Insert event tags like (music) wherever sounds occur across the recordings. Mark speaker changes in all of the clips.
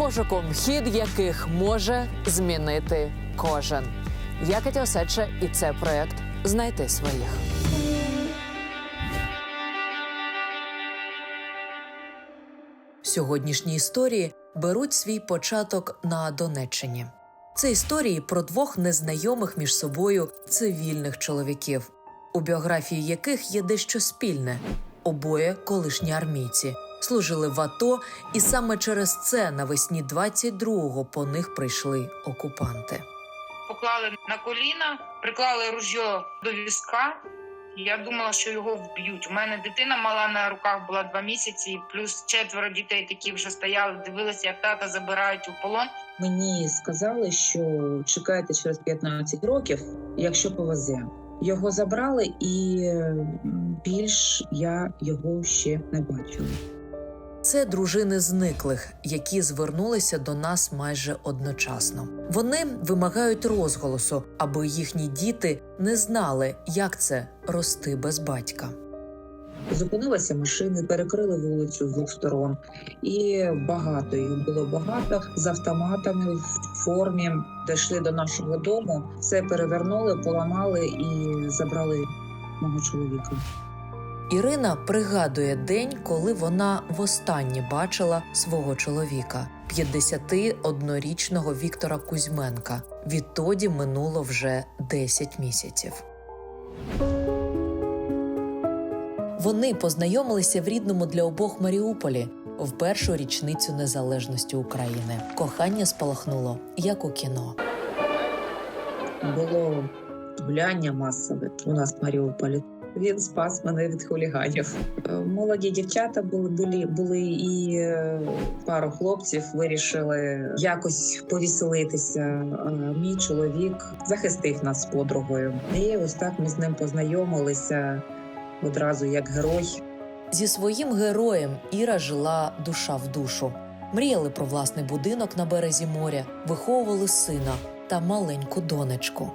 Speaker 1: пошуком, хід яких може змінити кожен. Я Катя Осадча, і це проект Знайти своїх. Сьогоднішні історії беруть свій початок на Донеччині. Це історії про двох незнайомих між собою цивільних чоловіків, у біографії яких є дещо спільне. Обоє колишні армійці служили в АТО, і саме через це навесні 22-го по них прийшли окупанти.
Speaker 2: поклали на коліна, приклали ружьо до візка. Я думала, що його вб'ють. У мене дитина мала на руках була два місяці, плюс четверо дітей, такі вже стояли, дивилися, як тата забирають у полон.
Speaker 3: Мені сказали, що чекайте через 15 років, якщо повезе. Його забрали, і більш я його ще не бачила.
Speaker 1: Це дружини зниклих, які звернулися до нас майже одночасно. Вони вимагають розголосу, аби їхні діти не знали, як це рости без батька.
Speaker 3: Зупинилися машини, перекрили вулицю з двох сторон, і багато їх було багато з автоматами в формі. Дійшли до нашого дому, все перевернули, поламали і забрали мого чоловіка.
Speaker 1: Ірина пригадує день, коли вона востаннє бачила свого чоловіка, 51-річного Віктора Кузьменка. Відтоді минуло вже 10 місяців. Вони познайомилися в рідному для обох Маріуполі в першу річницю незалежності України. Кохання спалахнуло як у кіно.
Speaker 3: Було гуляння масове у нас в Маріуполі. Він спас мене від хуліганів. Е, Молоді дівчата були, були, були і е, пару хлопців вирішили якось повеселитися. А Мій чоловік захистив нас з подругою. І ось так ми з ним познайомилися одразу як герой.
Speaker 1: Зі своїм героєм Іра жила душа в душу. Мріяли про власний будинок на березі моря, виховували сина та маленьку донечку.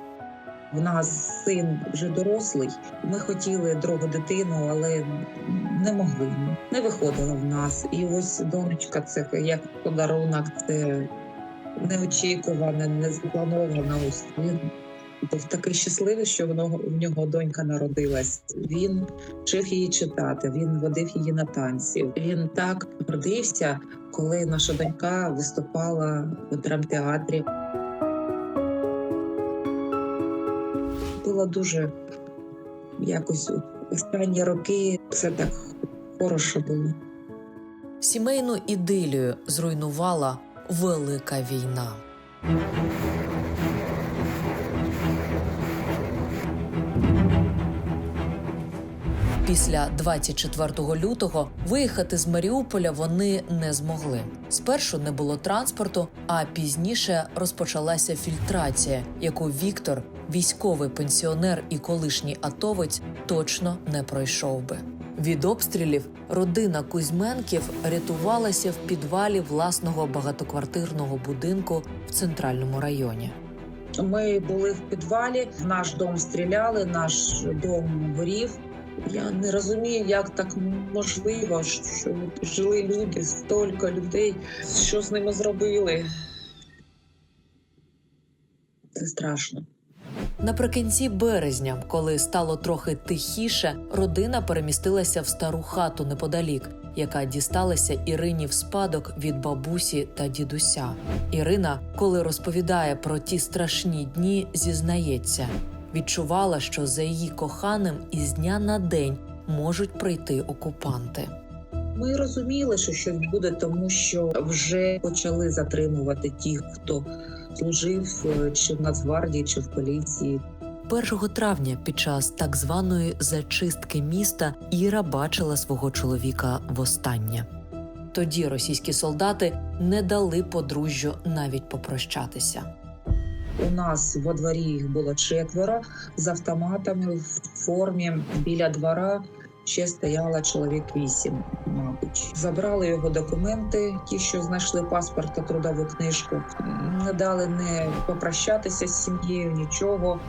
Speaker 3: В нас син вже дорослий. Ми хотіли другу дитину, але не могли. Не виходило в нас. І ось донечка, це як подарунок, це неочікуване, не заплановано. Ось він був такий щасливий, що в нього, в донька народилась. Він вчив її читати, він водив її на танці. Він так гордився, коли наша донька виступала у драмтеатрі. Було дуже якось останні роки все так хороше було.
Speaker 1: Сімейну ідилію зруйнувала велика війна. Після 24 лютого виїхати з Маріуполя вони не змогли. Спершу не було транспорту, а пізніше розпочалася фільтрація, яку Віктор, військовий пенсіонер і колишній атовець, точно не пройшов би. Від обстрілів родина Кузьменків рятувалася в підвалі власного багатоквартирного будинку в центральному районі.
Speaker 3: Ми були в підвалі, наш дом стріляли, наш дом горів. Я не розумію, як так можливо, що жили люди, стільки людей, що з ними зробили. Це страшно.
Speaker 1: Наприкінці березня, коли стало трохи тихіше, родина перемістилася в стару хату неподалік, яка дісталася Ірині в спадок від бабусі та дідуся. Ірина, коли розповідає про ті страшні дні, зізнається, відчувала, що за її коханим із дня на день можуть прийти окупанти.
Speaker 3: Ми розуміли, що щось буде, тому що вже почали затримувати тих, хто служив е, чи в Нацгвардії, чи в поліції.
Speaker 1: 1 травня під час так званої зачистки міста Іра бачила свого чоловіка востаннє. Тоді російські солдати не дали подружжю навіть попрощатися.
Speaker 3: У нас во дворі їх було четверо з автоматами в формі біля двора. Ще стояло чоловік вісім, мабуть. Забрали його документи, ті, що знайшли паспорт та трудову книжку. Не дали не попрощатися з сім'єю, нічого.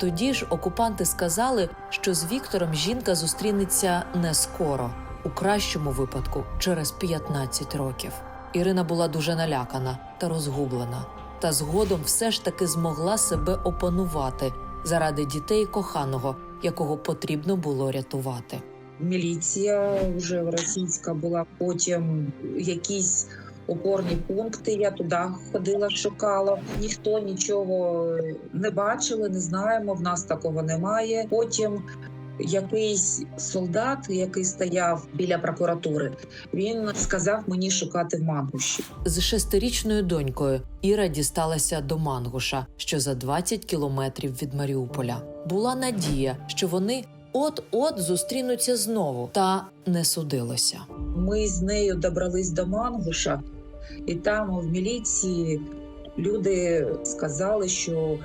Speaker 1: Тоді ж окупанти сказали, що з Віктором жінка зустрінеться не скоро, у кращому випадку через 15 років. Ірина була дуже налякана та розгублена, та згодом все ж таки змогла себе опанувати заради дітей коханого, якого потрібно було рятувати.
Speaker 3: Міліція вже російська була. Потім якісь опорні пункти. Я туди ходила, шукала. Ніхто нічого не бачили, не знаємо. В нас такого немає. Потім якийсь солдат, який стояв біля прокуратури, він сказав мені шукати в Мангуші.
Speaker 1: З шестирічною донькою Іра дісталася до Мангуша, що за 20 кілометрів від Маріуполя. Була надія, що вони от-от зустрінуться знову, та не судилося.
Speaker 3: Ми з нею добрались до Мангуша, і там в міліції люди сказали, що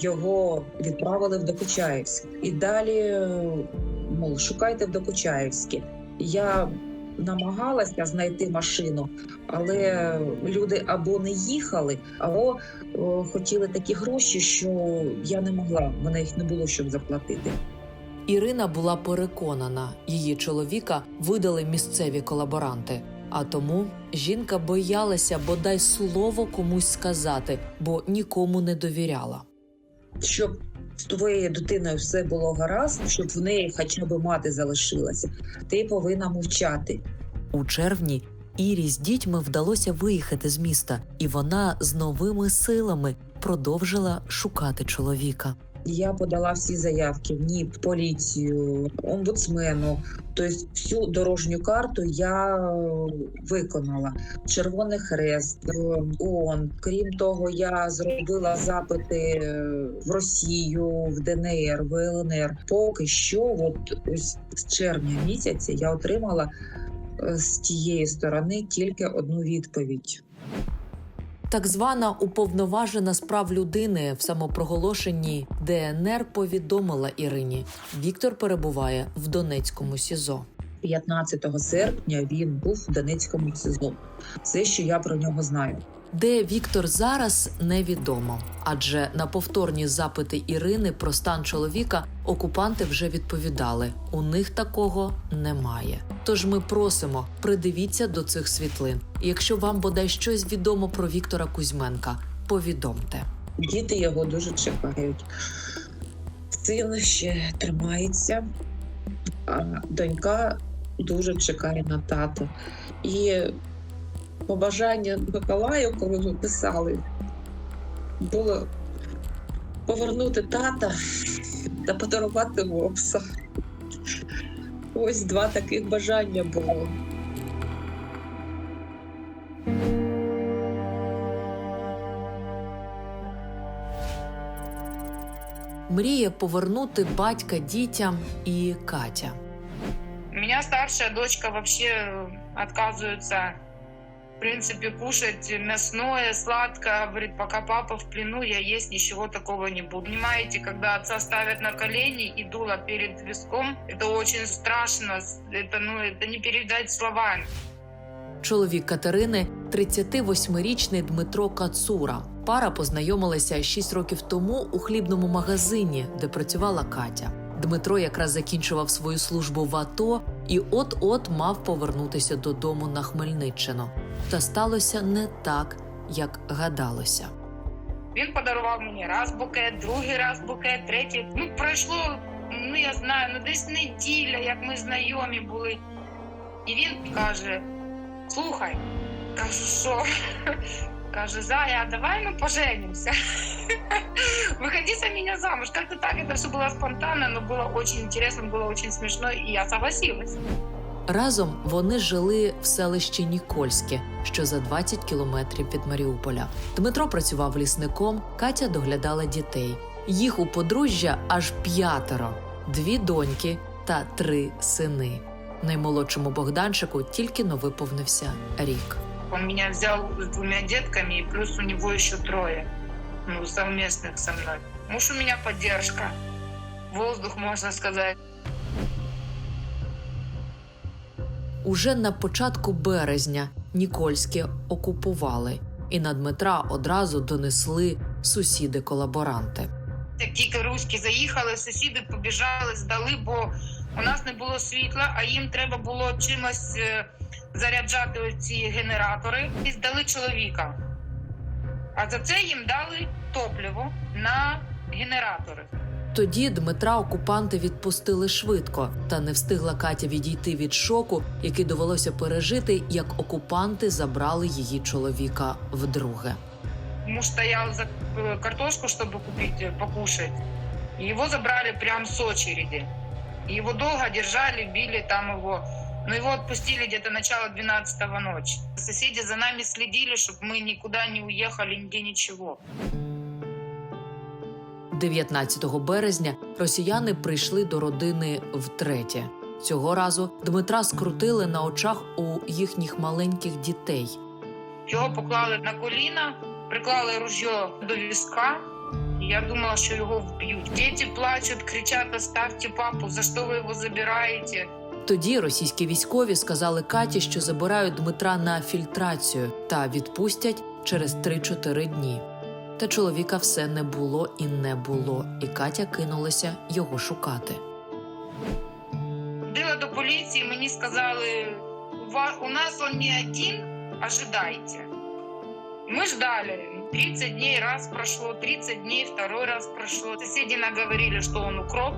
Speaker 3: його відправили в Докучаєвськ. І далі, мов, шукайте в Докучаєвське. Я намагалася знайти машину, але люди або не їхали, або хотіли такі гроші, що я не могла. Мене їх не було щоб заплатити.
Speaker 1: Ірина була переконана, її чоловіка видали місцеві колаборанти. А тому жінка боялася бодай слово комусь сказати, бо нікому не довіряла.
Speaker 3: Щоб з твоєю дитиною все було гаразд, щоб в неї хоча б мати залишилася, ти повинна мовчати.
Speaker 1: У червні Ірі з дітьми вдалося виїхати з міста, і вона з новими силами продовжила шукати чоловіка.
Speaker 3: Я подала всі заявки в НІП, поліцію, омбудсмену. Тобто всю дорожню карту я е, виконала. Червоний хрест, е, ООН. Крім того, я зробила запити е, в Росію, в ДНР, в ЛНР. Поки що, от ось з червня місяця, я отримала е, з тієї сторони тільки одну відповідь.
Speaker 1: Так звана уповноважена справ людини в самопроголошенні ДНР повідомила Ірині. Віктор перебуває в Донецькому СІЗО.
Speaker 3: 15 серпня він був в Донецькому СИЗО. Все, що я про нього знаю.
Speaker 1: Де Віктор зараз невідомо, адже на повторні запити Ірини про стан чоловіка окупанти вже відповідали: у них такого немає. Тож ми просимо, придивіться до цих світлин. І якщо вам бодай щось відомо про Віктора Кузьменка, повідомте.
Speaker 3: Діти його дуже чекають. Син ще тримається, а донька дуже чекає на тата. І побажання Миколаю, коли ми писали, було повернути тата та подарувати мопса. Ось два таких бажання було.
Speaker 1: Мріє повернути батька дітям і Катя.
Speaker 2: У меня старшая дочка вообще э, отказывается, в принципе, кушать мясное, сладкое. Говорит, пока папа в плену, я есть ничего такого не буду. Понимаете, когда отца ставят на колени и дуло перед виском, это очень страшно. Это, ну, это не передать словами.
Speaker 1: Чоловік Катерини 38-річний Дмитро Кацура. Пара познайомилася 6 років тому у хлібному магазині, де працювала Катя. Дмитро якраз закінчував свою службу в АТО і от-от мав повернутися додому на Хмельниччину. Та сталося не так, як гадалося.
Speaker 2: Він подарував мені раз букет, другий раз букет, третій. Ну, пройшло, ну я знаю, ну десь неділя, як ми знайомі були. І він каже: слухай, кажу, що? Каже, Зая, а давай мы поженимся. (laughs) Выходи за меня замуж. Как-то так это все было спонтанно, но было очень интересно, было очень смешно, и я согласилась.
Speaker 1: Разом вони жили в селищі Нікольське, що за 20 кілометрів від Маріуполя. Дмитро працював лісником, Катя доглядала дітей. Їх у подружжя аж п'ятеро: дві доньки та три сини. Наймолодшому Богданчику тільки но виповнився рік.
Speaker 2: Он меня взял с двумя детками, и плюс у него еще трое, ну, совместных со мной. Муж у меня поддержка, воздух, можно сказать.
Speaker 1: Уже на початку березня Нікольське окупували, і на Дмитра одразу донесли сусіди-колаборанти.
Speaker 2: Як тільки руські заїхали, сусіди побіжали, здали, бо у нас не було світла, а їм треба було чимось е, заряджати ці генератори і здали чоловіка. А за це їм дали топливо на генератори.
Speaker 1: Тоді Дмитра окупанти відпустили швидко, та не встигла Катя відійти від шоку, який довелося пережити, як окупанти забрали її чоловіка вдруге.
Speaker 2: Муж стоял за э, картошку, чтобы купить, э, покушать. И его забрали прям с очереди. И его долго держали, били там его. Но его отпустили где-то начало 12 ночи. Соседи за нами следили, чтобы мы никуда не уехали, нигде ничего.
Speaker 1: 19 березня росіяни прийшли до родини втретє. Цього разу Дмитра скрутили на очах у їхніх маленьких дітей.
Speaker 2: Його поклали на коліна, приклали ружьо до візка. Я думала, що його вб'ють. Діти плачуть, кричать: оставьте папу, за що ви його забираєте?
Speaker 1: Тоді російські військові сказали Каті, що забирають Дмитра на фільтрацію та відпустять через 3-4 дні. Та чоловіка все не було і не було, і Катя кинулася його шукати.
Speaker 2: Ходила до поліції, мені сказали, у, нас он не один, ожидайте. Мы ждали. 30 дней раз прошло, 30 дней второй раз прошло. Соседи наговорили, що он укроп,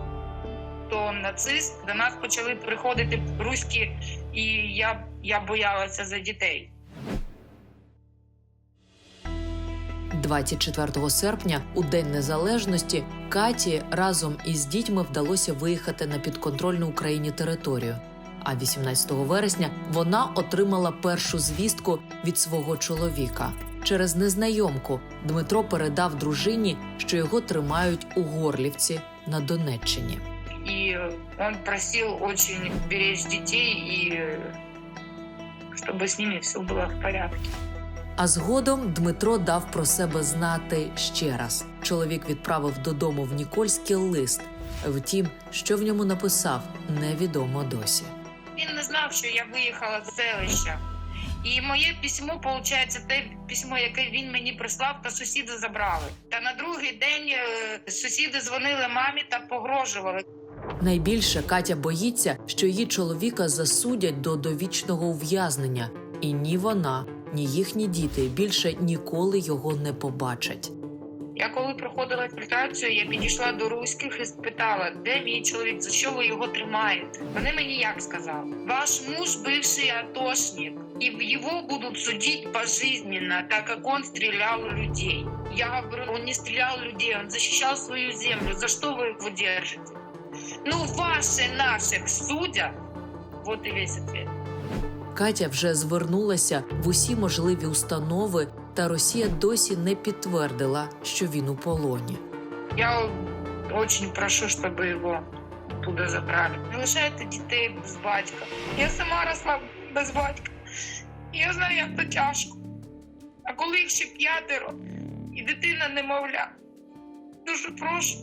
Speaker 2: то нацист. До нас почали приходити руські, і я, я боялася за дітей.
Speaker 1: 24 серпня, у День Незалежності, Каті разом із дітьми вдалося виїхати на підконтрольну Україні територію. А 18 вересня вона отримала першу звістку від свого чоловіка. Через незнайомку Дмитро передав дружині, що його тримають у Горлівці на Донеччині.
Speaker 2: И он просил очень беречь детей и э, чтобы с ними все было в порядке.
Speaker 1: А згодом Дмитро дав про себе знати ще раз. Чоловік відправив додому в Нікольський лист. Втім, що в ньому написав, невідомо досі.
Speaker 2: Він не знав, що я виїхала з селища. І моє письмо, виходить, те письмо, яке він мені прислав, та сусіди забрали. Та на другий день е, сусіди дзвонили мамі та погрожували.
Speaker 1: Найбільше Катя боїться, що її чоловіка засудять до довічного ув'язнення, і ні вона, ні їхні діти більше ніколи його не побачать.
Speaker 2: Я коли проходила фільтрацію, я підійшла до руських і спитала, де мій чоловік, за що ви його тримаєте? Вони мені як сказали: ваш муж бивший атошник, і його будуть судити пожизненно, так як він стріляв людей. Я говорю, он не стрелял в людей, он защищал свою землю. За что вы его держите? Ну, ваши наших судят. Вот и весь ответ.
Speaker 1: Катя вже звернулася в усі можливі установи, та Росія досі не підтвердила, що він у полоні.
Speaker 2: Я очень прошу, щоб його туди забрали. Не лишайте дітей без батька. Я сама росла без батька. Я знаю, як то тяжко. А коли їх ще п'ятеро і дитина немовля, дуже прошу.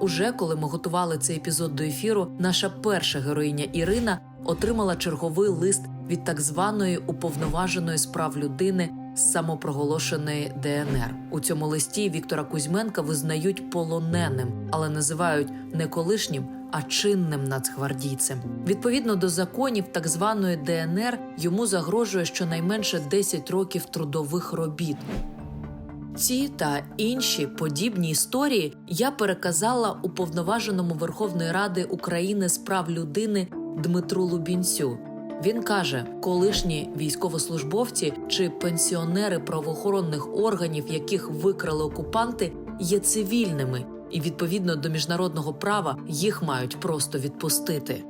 Speaker 1: Уже коли ми готували цей епізод до ефіру, наша перша героїня Ірина отримала черговий лист від так званої уповноваженої з прав людини з самопроголошеної ДНР. У цьому листі Віктора Кузьменка визнають полоненим, але називають не колишнім, а чинним нацгвардійцем. Відповідно до законів так званої ДНР йому загрожує щонайменше 10 років трудових робіт. Ці та інші подібні історії я переказала уповноваженому Верховної Ради України з прав людини Дмитру Лубінцю. Він каже, колишні військовослужбовці чи пенсіонери правоохоронних органів, яких викрали окупанти, є цивільними, і відповідно до міжнародного права їх мають просто відпустити.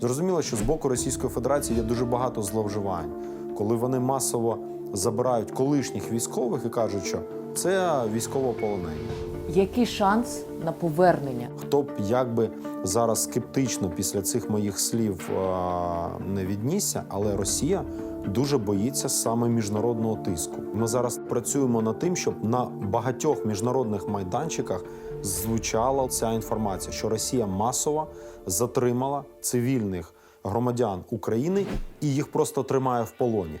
Speaker 4: Зрозуміло, що з боку Російської Федерації є дуже багато зловживань, коли вони масово забирають колишніх військових і кажуть, що це військовополонені.
Speaker 1: Який шанс на повернення?
Speaker 4: Хто б якби зараз скептично після цих моїх слів не віднісся, але Росія дуже боїться саме міжнародного тиску. Ми зараз працюємо над тим, щоб на багатьох міжнародних майданчиках звучала ця інформація, що Росія масово затримала цивільних громадян України і їх просто тримає в полоні.